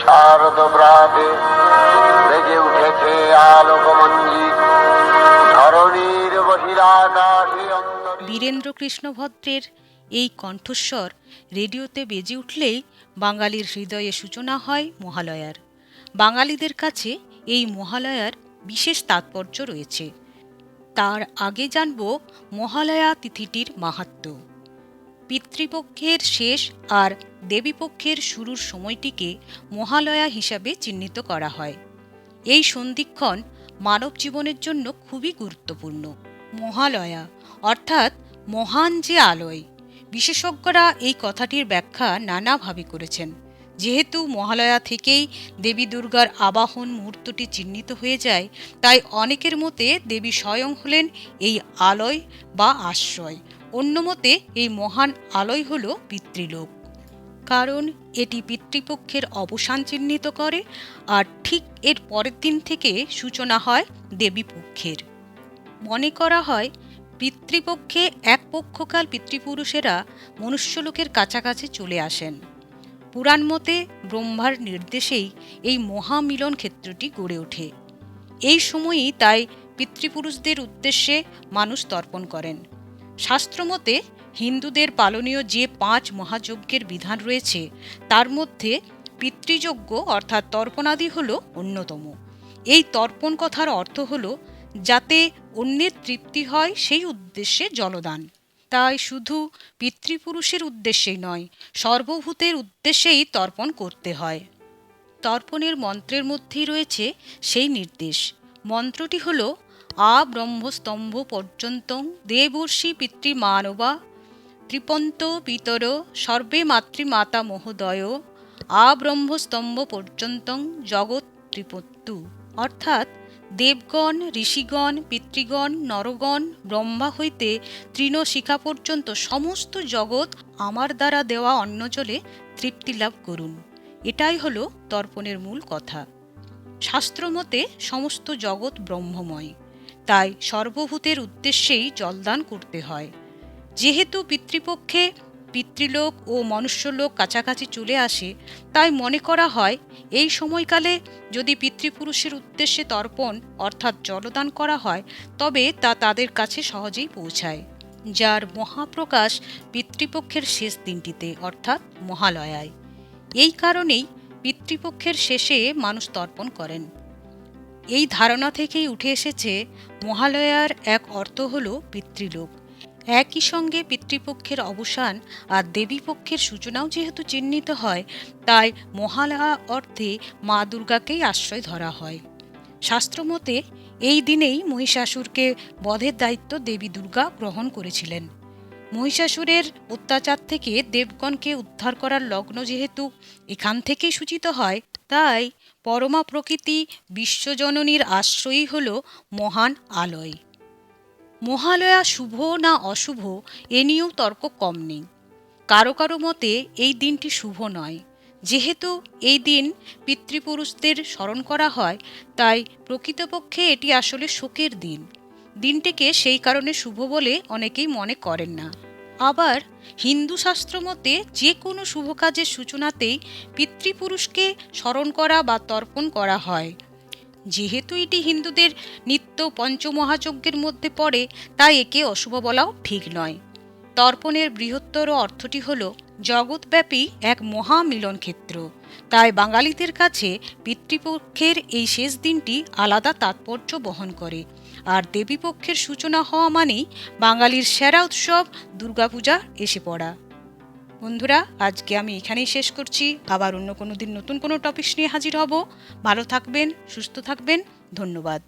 শারদ প্রাতে বেজে উঠেছে আলোকমঞ্জিত ধরণীর বহিরাকাশে বীরেন্দ্র কৃষ্ণ ভদ্রের এই কণ্ঠস্বর রেডিওতে বেজে উঠলেই বাঙালির হৃদয়ে সূচনা হয় মহালয়ার। বাঙালিদের কাছে এই মহালয়ার বিশেষ তাৎপর্য রয়েছে। তার আগে জানব মহালয়া তিথিটির মাহাত্ম্য পিতৃপক্ষের শেষ আর দেবীপক্ষের শুরুর সময়টিকে মহালয়া হিসাবে চিহ্নিত করা হয়। এই সন্ধিক্ষণ মানব জীবনের জন্য খুবই গুরুত্বপূর্ণ। মহালয়া, অর্থাৎ মহান যে আলয়। বিশেষজ্ঞরা এই কথাটির ব্যাখ্যা নানাভাবে করেছেন। যেহেতু মহালয়া থেকেই দেবী দুর্গার আবাহন মুহূর্তটি চিহ্নিত হয়ে যায়, তাই অনেকের মতে দেবী স্বয়ং হলেন এই আলয় বা আশ্রয়। অন্য মতে, এই মহান আলয় হল পিতৃলোক। কারণ এটি পিতৃপক্ষের অবসান চিহ্নিত করে, আর ঠিক এর পরের দিন থেকে সূচনা হয় দেবীপক্ষের মনে করা হয়, পিতৃপক্ষে এক পক্ষকাল পিতৃপুরুষেরা মনুষ্যলোকের কাছাকাছি চলে আসেন। পুরাণ মতে, ব্রহ্মার নির্দেশেই এই মহামিলন ক্ষেত্রটি গড়ে ওঠে। এই সময়ই তাই পিতৃপুরুষদের উদ্দেশ্যে মানুষ তর্পণ করেন। শাস্ত্রমতে হিন্দুদের পালনীয় যে পাঁচ মহাযজ্ঞের বিধান রয়েছে, তার মধ্যে পিতৃযজ্ঞ অর্থাৎ তর্পণাদি হল অন্যতম। এই তর্পণ কথার অর্থ হল যাতে অন্যের তৃপ্তি হয় সেই উদ্দেশ্যে জলদান। তাই শুধু পিতৃপুরুষের উদ্দেশ্যেই নয়, সর্বভূতের উদ্দেশ্যেই তর্পণ করতে হয়। তর্পণের মন্ত্রের মধ্যেই রয়েছে সেই নির্দেশ। মন্ত্রটি হল আ ব্রহ্মস্তম্ভ পর্যন্তং দেবর্ষি পিতৃমানবা ত্রিপন্ত পিতর সর্বে মাতৃমাতা মহোদয়, আ ব্রহ্মস্তম্ভ পর্যন্তং জগৎ ত্রিপত্তু। অর্থাৎ দেবগণ, ঋষিগণ, পিতৃগণ, নরগণ, ব্রহ্মা হইতে তৃণশিখা পর্যন্ত সমস্ত জগৎ আমার দ্বারা দেওয়া অন্নজলে তৃপ্তি লাভ করুন। এটাই হলো তর্পণের মূল কথা। শাস্ত্রমতে সমস্ত জগৎ ব্রহ্মময়। তাই সর্বভূতের উদ্দেশ্যেই জলদান করতে হয়। যেহেতু পিতৃপক্ষে পিতৃলোক ও মনুষ্যলোক কাছাকাছি চলে আসে, তাই মনে করা হয় এই সময়কালে যদি পিতৃপুরুষের উদ্দেশ্যে তর্পণ অর্থাৎ জলদান করা হয়, তবে তা তাদের কাছে সহজেই পৌঁছায়, যার মহাপ্রকাশ পিতৃপক্ষের শেষ দিনটিতে অর্থাৎ মহালয়ায়। এই কারণেই পিতৃপক্ষের শেষে মানুষ তর্পণ করেন। এই ধারণা থেকেই উঠে এসেছে, মহালয়ার এক অর্থ হল পিতৃলোক। একই সঙ্গে পিতৃপক্ষের অবসান আর দেবীপক্ষের সূচনাও যেহেতু চিহ্নিত হয়, তাই মহালয়া অর্থে মা দুর্গাকেই আশ্রয় ধরা হয়। শাস্ত্রমতে এই দিনেই মহিষাসুরকে বধের দায়িত্ব দেবী দুর্গা গ্রহণ করেছিলেন। মহিষাসুরের অত্যাচার থেকে দেবগণকে উদ্ধার করার লগ্ন যেহেতু এখান থেকেই সূচিত হয় তাই পরমা প্রকৃতি বিশ্বজননীর আশ্রয়ই হল মহান আলয়। মহালয়া শুভ না অশুভ, এ নিয়েও তর্ক কম নেই। কারও কারও মতে এই দিনটি শুভ নয়। যেহেতু এই দিন পিতৃপুরুষদের স্মরণ করা হয়, তাই প্রকৃতপক্ষে এটি আসলে শোকের দিন। দিনটিকে সেই কারণে শুভ বলে অনেকেই মনে করেন না। আবার হিন্দু শাস্ত্র মতে যে কোনো শুভ কাজের সূচনাতেই পিতৃপুরুষকে স্মরণ করা বা তর্পণ করা হয়। যেহেতু এটি হিন্দুদের নিত্য পঞ্চমহাযজ্ঞের মধ্যে পড়ে, তাই একে অশুভ বলাও ঠিক নয়। তর্পণের বৃহত্তর অর্থটি হল জগৎব্যাপী এক মহামিলন ক্ষেত্র। তাই বাঙালিদের কাছে পিতৃপক্ষের এই শেষ দিনটি আলাদা তাৎপর্য বহন করে। আর দেবীপক্ষের সূচনা হওয়া মানেই বাঙালির সেরা উৎসব দুর্গাপূজা এসে পড়া। বন্ধুরা, আজকে আমি এখানেই শেষ করছি। আবার অন্য কোনো দিন নতুন কোনো টপিক নিয়ে হাজির হব। ভালো থাকবেন, সুস্থ থাকবেন। ধন্যবাদ।